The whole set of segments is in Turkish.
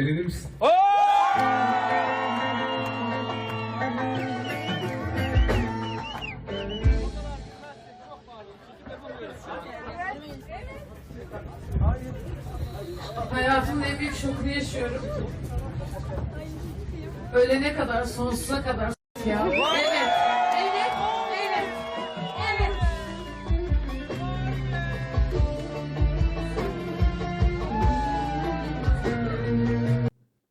Verir misin? Hayatımın en büyük şokunu yaşıyorum. Ölene kadar, sonsuza kadar ya.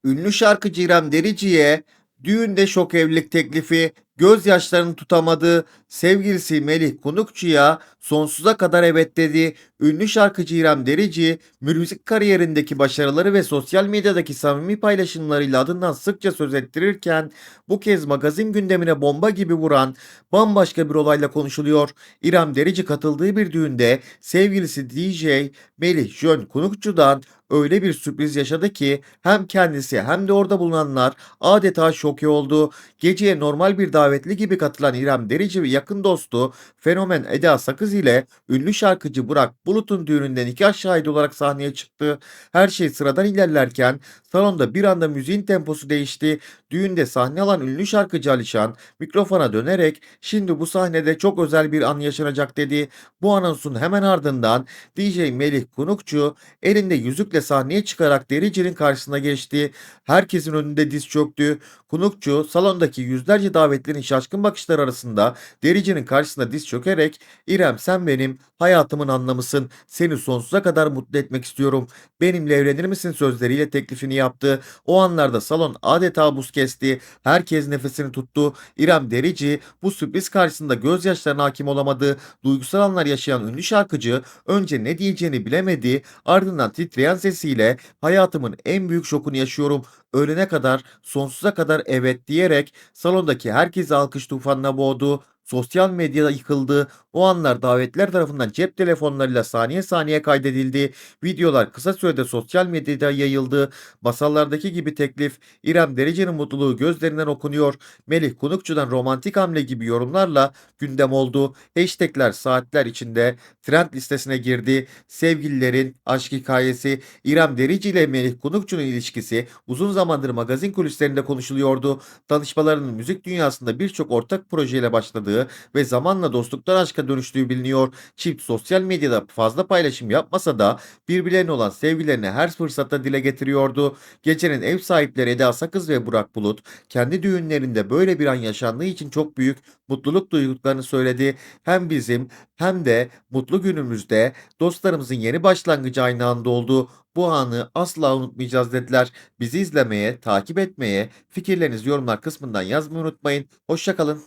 Ünlü şarkıcı İrem Derici'ye düğünde şok evlilik teklifi, gözyaşlarını tutamadığı sevgilisi Melih Kunukçu'ya sonsuza kadar evet dedi. Ünlü şarkıcı İrem Derici, müzik kariyerindeki başarıları ve sosyal medyadaki samimi paylaşımlarıyla adından sıkça söz ettirirken bu kez magazin gündemine bomba gibi vuran bambaşka bir olayla konuşuluyor. İrem Derici katıldığı bir düğünde sevgilisi DJ Melih Jön Kunukçu'dan öyle bir sürpriz yaşadı ki hem kendisi hem de orada bulunanlar adeta şoke oldu. Geceye normal bir davetli gibi katılan İrem Derici ve yakın dostu fenomen Eda Sakız ile ünlü şarkıcı Burak Bulut'un düğününde nikah şahidi olarak sahneye çıktı. Her şey sıradan ilerlerken salonda bir anda müziğin temposu değişti. Düğünde sahne alan ünlü şarkıcı Alişan mikrofona dönerek şimdi bu sahnede çok özel bir an yaşanacak dedi. Bu anonsun hemen ardından DJ Melih Kunukçu elinde yüzükle sahneye çıkarak Derici'nin karşısına geçti. Herkesin önünde diz çöktü. Kunukçu salondaki yüzlerce davetlilerin şaşkın bakışlar arasında Derici'nin karşısına diz çökerek İrem sen benim hayatımın anlamısın. Seni sonsuza kadar mutlu etmek istiyorum. Benimle evlenir misin sözleriyle teklifini yaptı. O anlarda salon adeta buz kesti. Herkes nefesini tuttu. İrem Derici bu sürpriz karşısında gözyaşlarına hakim olamadı. Duygusal anlar yaşayan ünlü şarkıcı önce ne diyeceğini bilemedi. Ardından titreyen sesiyle hayatımın en büyük şokunu yaşıyorum. Ölene kadar, sonsuza kadar evet diyerek salondaki herkesi alkış tufanına boğdu. Sosyal medyada yıkıldı. O anlar davetler tarafından cep telefonlarıyla saniye saniye kaydedildi. Videolar kısa sürede sosyal medyada yayıldı. Masallardaki gibi teklif İrem Derece'nin mutluluğu gözlerinden okunuyor. Melih Kunukçu'dan romantik hamle gibi yorumlarla gündem oldu. Hashtagler saatler içinde trend listesine girdi. Sevgililerin aşk hikayesi İrem Derici ile Melih Kunukçu'nun ilişkisi uzun zamandır magazin kulislerinde konuşuluyordu. Tanışmalarının müzik dünyasında birçok ortak projeyle başladığı ve zamanla dostluktan aşka dönüştüğü biliniyor. Çift sosyal medyada fazla paylaşım yapmasa da birbirlerine olan sevgilerini her fırsatta dile getiriyordu. Gecenin ev sahipleri Eda Sakız ve Burak Bulut kendi düğünlerinde böyle bir an yaşandığı için çok büyük mutluluk duyduklarını söyledi. Hem bizim hem de mutlu günümüzde dostlarımızın yeni başlangıcı aynı anda oldu. Bu anı asla unutmayacağız dediler. Bizi izlemeye, takip etmeye, fikirlerinizi yorumlar kısmından yazmayı unutmayın. Hoşçakalın.